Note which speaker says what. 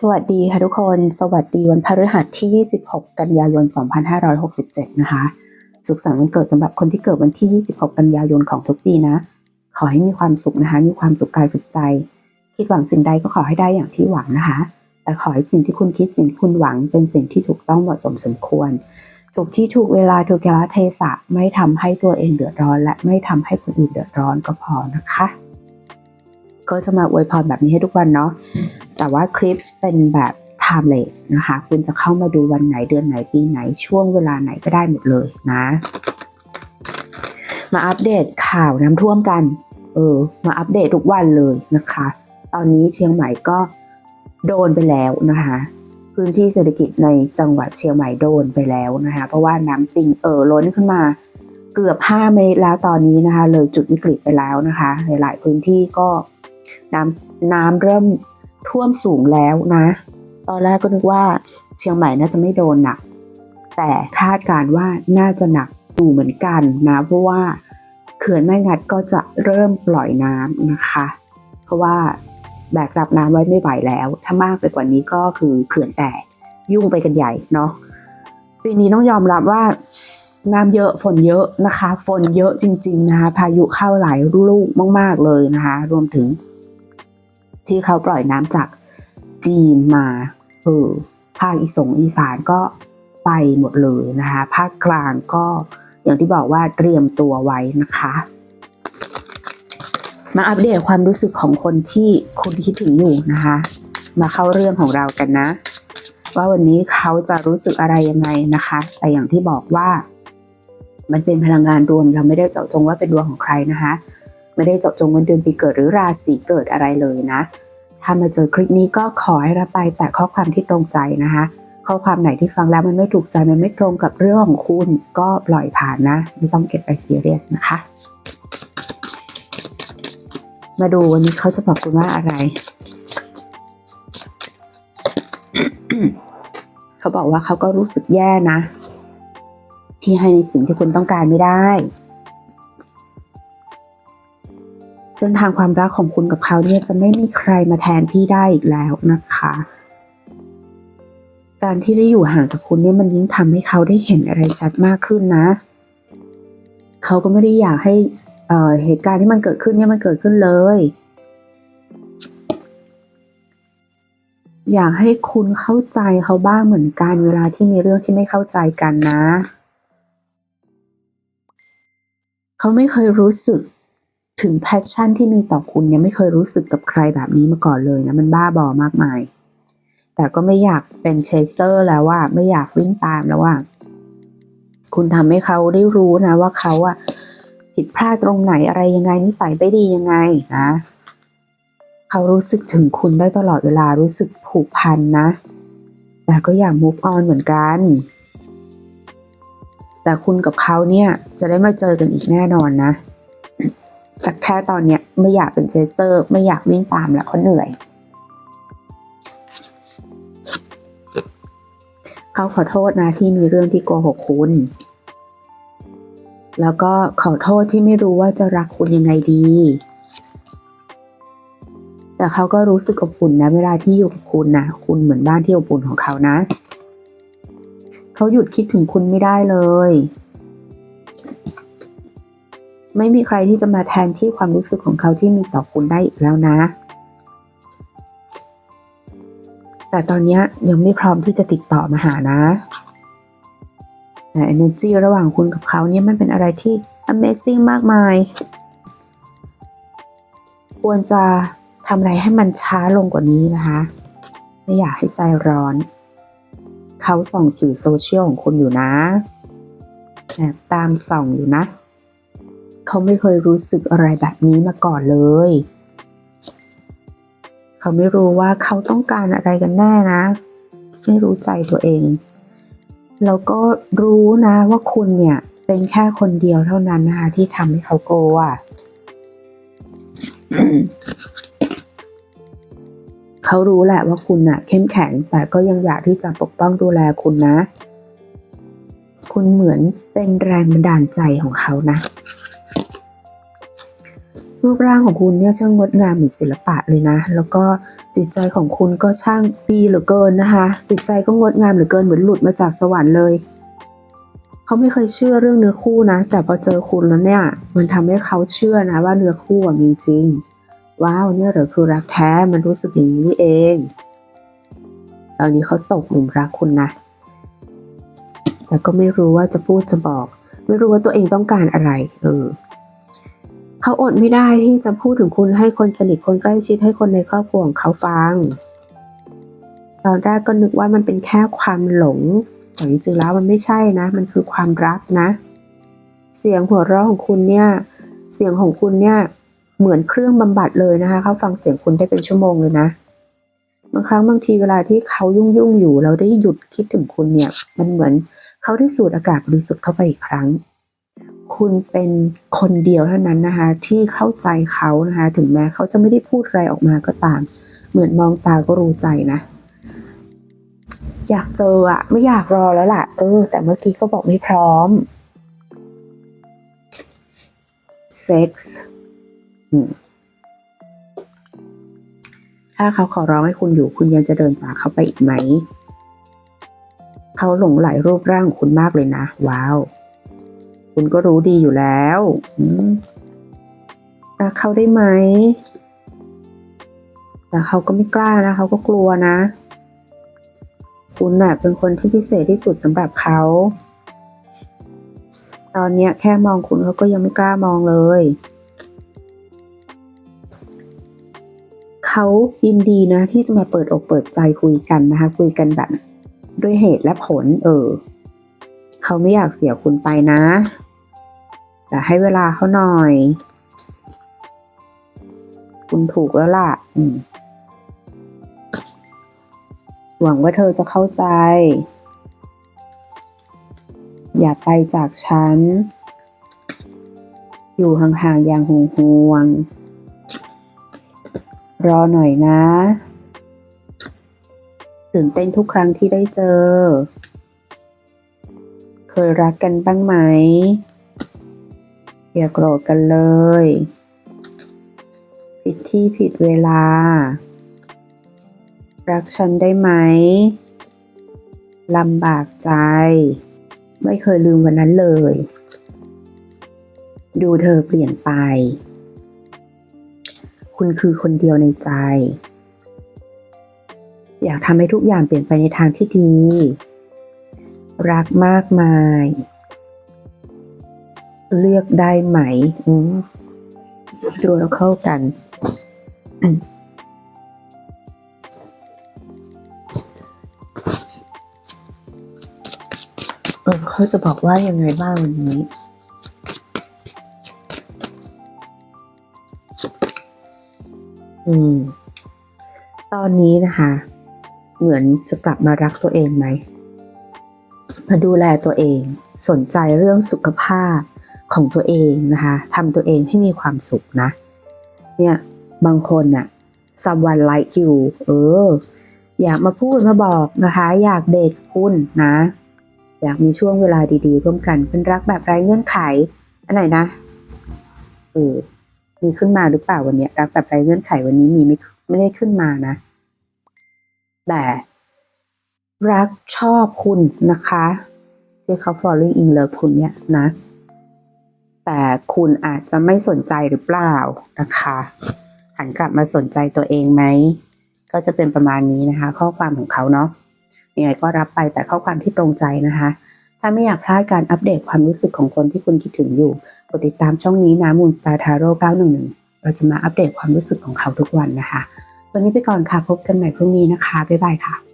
Speaker 1: สวัสดีค่ะทุกคน สวัสดีวันพฤหัสที่ 26 กันยายน 2567 นะคะ สุขสันต์วันเกิดสำหรับคนที่เกิดวันที่ 26 กันยายนของทุกปีนะ ขอให้มีความสุขนะคะ มีความสุขกายสุขใจ คิดหวังสิ่งใดก็ขอให้ได้อย่างที่หวังนะคะ แต่ขอให้สิ่งที่คุณคิดสิ่งที่คุณหวัง เป็นสิ่งที่ถูกต้องเหมาะสมสมควร ถูกที่ถูกเวลาถูกกาลเทศะ ไม่ทำให้ตัวเองเดือดร้อน และไม่ทำให้คนอื่นเดือดร้อนก็พอนะคะ ก็จะมาอวยพรแบบนี้ให้ทุกวันเนาะแต่ว่าคลิปเป็นแบบ timeless นะคะ คุณจะเข้ามาดูวันไหนเดือนไหนปีไหนช่วงเวลาไหนก็ได้หมดเลยนะ มาอัปเดตข่าวน้ำท่วมกัน เออ มาอัปเดตทุกวันเลยนะคะ ตอนนี้เชียงใหม่ก็โดนไปแล้วนะคะ พื้นที่เศรษฐกิจในจังหวัดเชียงใหม่โดนไปแล้วนะคะ เพราะว่าน้ำปิงเอ่อล้นขึ้นมาเกือบ 5 เมตรแล้วตอนนี้นะคะ เลยจุดวิกฤตไปแล้วนะคะ หลาย ๆ พื้นที่ก็ น้ำน้ำเริ่มท่วมสูงแล้วนะ ตอนแรกก็นึกว่าเชียงใหม่น่าจะไม่โดนหนัก แต่คาดการณ์ว่าน่าจะหนักอยู่เหมือนกันนะเพราะว่าเขื่อนแม่งัดก็จะเริ่มปล่อยน้ำนะคะ เพราะว่าแบกรับน้ำไว้ไม่ไหวแล้ว ถ้ามากไปกว่านี้ก็คือเขื่อนแตกยุ่งไปกันใหญ่เนาะปีนี้ต้องยอมรับว่าน้ำเยอะฝนเยอะนะคะ ฝนเยอะจริง ๆนะคะ พายุเข้าหลายลูกมาก ๆ เลยนะคะ รวมถึง ที่เขาปล่อยน้ำจากจีนมาเออภาคอีสงอีสานก็ไปหมดเลยนะคะ ภาคกลางก็อย่างที่บอกว่าเตรียมตัวไว้นะคะ มาอัปเดตความรู้สึกของคนที่คุณคิดถึงอยู่นะคะ มาเข้าเรื่องของเรากันนะ ว่าวันนี้เขาจะรู้สึกอะไรยังไงนะคะ แต่อย่างที่บอกว่า มันเป็นพลังงานรวมเราไม่ได้เจาะจงว่าเป็นดวงของใครนะคะ ไม่ได้เจาะจงวันเดือนปีเกิดหรือราศีเกิดอะไรเลยนะ ถ้ามาเจอคลิปนี้ก็ขอให้รับไปแต่ข้อความที่ตรงใจนะคะ ข้อความไหนที่ฟังแล้วมันไม่ถูกใจมันไม่ตรงกับเรื่องของคุณก็ปล่อยผ่านนะ ไม่ต้องเก็บไปซีเรียสนะคะ มาดูวันนี้เขาจะบอกคุณว่าอะไรเขาบอกว่าเขาก็รู้สึกแย่นะ ที่ให้ในสิ่งที่คุณต้องการไม่ได้ ส้นทางความรักของคุณกับเขาเนี่ยจะไม่มีใครมาแทนที่ได้อีกแล้วนะคะ การที่ได้อยู่ห่างจากคุณเนี่ยมันยิ่งทำให้เขาได้เห็นอะไรชัดมากขึ้นนะ เขาก็ไม่ได้อยากให้เอ่อเหตุการณ์ที่มันเกิดขึ้นเนี่ยมันเกิดขึ้นเลย อยากให้คุณเข้าใจเขาบ้างเหมือนกันเวลาที่มีเรื่องที่ไม่เข้าใจกันนะ เขาไม่เคยรู้สึก ถึงแพชชั่นที่มีต่อคุณเนี่ยไม่เคยรู้สึกกับใครแบบนี้มาก่อนเลยนะมันบ้าบอมากมาย แต่ก็ไม่อยากเป็นเชสเซอร์แล้วว่าไม่อยากวิ่งตามแล้วว่าคุณทำให้เขาได้รู้นะ ว่าเขาอะผิดพลาดตรงไหนอะไรยังไงนิสัยไม่ดียังไงนะเขารู้สึกถึงคุณได้ตลอดเวลารู้สึกผูกพันนะ แต่ก็อยาก move on เหมือนกัน แต่คุณกับเขาเนี่ยจะได้มาเจอกันอีกแน่นอนนะ แต่แค่ตอนเนี้ยไม่อยากเป็นเชสเตอร์ ไม่อยากวิ่งตามแล้วเขาเหนื่อย เขาขอโทษนะที่มีเรื่องที่โกหกคุณ แล้วก็ขอโทษที่ไม่รู้ว่าจะรักคุณยังไงดี แต่เขาก็รู้สึกอบอุ่นนะเวลาที่อยู่กับคุณนะคุณเหมือนบ้านที่อบอุ่นของเขานะ เขาหยุดคิดถึงคุณไม่ได้เลย ไม่มีใครที่จะมาแทนที่ความรู้สึกของเขาที่มีต่อคุณได้อีกแล้วนะ แต่ตอนนี้ยยังไม่พร้อมที่จะติดต่อมาหานะ แต่ energy ระหว่างคุณกับเขาเนี่ยมันเป็นอะไรที่ amazing มากมาย ควรจะทำอะไรให้มันช้าลงกว่านี้นะคะ ไม่อยากให้ใจร้อน เขาส่องสื่อโซเชียลของคุณอยู่นะแอบตามส่องอยู่นะ เขาไม่เคยรู้สึกอะไรแบบนี้มาก่อนเลย เขาไม่รู้ว่าเขาต้องการอะไรกันแน่นะ ไม่รู้ใจตัวเอง แล้วก็รู้นะว่าคุณเนี่ยเป็นแค่คนเดียวเท่านั้นนะคะที่ทำให้เขาโกลัวเขารู้แหละว่าคุณน่ะ เข้มแข็ง แต่ก็ยังอยากที่จะปกป้องดูแลคุณนะ คุณเหมือนเป็นแรงบันดาลใจของเขานะ รูปร่างของคุณเนี่ยช่างงดงามเหมือนศิลปะเลยนะ แล้วก็จิตใจของคุณก็ช่างดีเหลือเกินนะคะ จิตใจก็งดงามเหลือเกินเหมือนหลุดมาจากสวรรค์เลยเขาไม่เคยเชื่อเรื่องเนื้อคู่นะ แต่พอเจอคุณแล้วเนี่ย มันทำให้เขาเชื่อนะว่าเนื้อคู่มีจริง ว้าวเนี่ยหรือคือรักแท้มันรู้สึกอย่างนี้เอง ตอนนี้เขาตกหลุมรักคุณนะ แต่ก็ไม่รู้ว่าจะพูดจะบอก ไม่รู้ว่าตัวเองต้องการอะไร เออ เขาอดไม่ได้ที่จะพูดถึงคุณให้คนสนิทคนใกล้ชิดให้คนในครอบครัวของเขาฟังตอนแรกก็นึกว่ามันเป็นแค่ความหลงแต่จริงๆแล้วมันไม่ใช่นะ มันคือความรักนะ เสียงหัวเราะของคุณเนี่ย เสียงของคุณเนี่ยเหมือนเครื่องบำบัดเลยนะคะเขาฟังเสียงคุณได้เป็นชั่วโมงเลยนะบางครั้งบางทีเวลาที่เขายุ่งยุ่งอยู่เราได้หยุดคิดถึงคุณเนี่ย มันเหมือนเขาได้สูดอากาศบริสุทธิ์เข้าไปอีกครั้ง คุณเป็นคนเดียวเท่านั้นนะคะ ที่เข้าใจเขานะคะ ถึงแม้เขาจะไม่ได้พูดอะไรออกมาก็ตาม เหมือนมองตาก็รู้ใจนะ อยากเจออะไม่อยากรอแล้วล่ะ เออ แต่เมื่อกี้ก็บอกไม่พร้อมเซ็กส์ถ้าเขาขอร้องให้คุณอยู่ คุณยังจะเดินจากเขาไปอีกไหม เขาหลงไหลรูปร่างของคุณมากเลยนะ ว้าว คุณก็รู้ดีอยู่แล้วรักเขาได้ไหมแต่เขาก็ไม่กล้านะเขาก็กลัวนะ คุณน่ะเป็นคนที่พิเศษที่สุดสำหรับเขา ตอนเนี้ยแค่มองคุณเขาก็ยังไม่กล้ามองเลย เขายินดีนะ ที่จะมาเปิดอกเปิดใจคุยกันนะคะ คุยกันแบบ ด้วยเหตุและผล เออ เขาไม่อยากเสียคุณไปนะ แต่ให้เวลาเขาหน่อย คุณถูกแล้วล่ะอืหวังว่าเธอจะเข้าใจ อย่าไปจากฉัน อยู่ห่างๆอย่างห่วงๆรอหน่อยนะตื่นเต้นทุกครั้งที่ได้เจอ เคยรักกันบ้างไหม อย่าโกรธกันเลย ผิดที่ผิดเวลา รักฉันได้ไหมลำบากใจ ไม่เคยลืมวันนั้นเลย ดูเธอเปลี่ยนไป คุณคือคนเดียวในใจ อยากทำให้ทุกอย่างเปลี่ยนไปในทางที่ดี รักมากมาย เลือกได้ไหมดูแล้วเข้ากันเออเขาจะบอกว่ายังไงบ้างวันนี้อืม ตอนนี้นะคะ เหมือนจะกลับมารักตัวเองไหม มาดูแลตัวเอง สนใจเรื่องสุขภาพ ของตัวเองนะคะทำตัวเองให้มีความสุขนะ เนี่ยบางคนน่ะ someone like you เออ อยากมาพูดมาบอกนะคะ อยากเดทคุณนะ อยากมีช่วงเวลาดีๆ ร่วมกันเป็นรักแบบไร้เงื่อนไข อันไหนนะ เออ มีขึ้นมาหรือเปล่าวันนี้ รักแบบไร้เงื่อนไขวันนี้มีไม่ไม่ได้ขึ้นมานะ แต่รักชอบคุณนะคะที่เขา falling in love คุณเนี่ยนะ แต่คุณอาจจะไม่สนใจหรือเปล่านะคะหันกลับมาสนใจตัวเองไหม ก็จะเป็นประมาณนี้นะคะ ข้อความของเขาเนาะยังไงก็รับไปแต่ข้อความที่ตรงใจนะคะ ถ้าไม่อยากพลาดการอัปเดตความรู้สึกของคนที่คุณคิดถึงอยู่กดติดตามช่องนี้นะมูนสตาร์ทาโร่911 เราจะมาอัปเดตความรู้สึกของเขาทุกวันนะคะ วันนี้ไปก่อนค่ะพบกันใหม่พรุ่งนี้นะคะ บ๊ายบายค่ะ